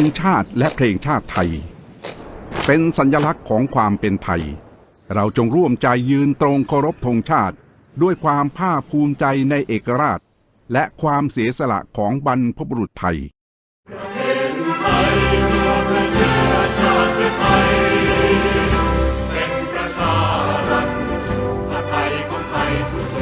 งชาติและเพลงชาติไทย เป็นสัญลักษณ์ของความเป็นไทย เราจงร่วมใจยืนตรงเคารพธงชาติ ด้วยความภาคภูมิใจในเอกราช และความเสียสละของบรรพบุรุษไทยเป็นประชารัฐไทยของไทยทุกส่วน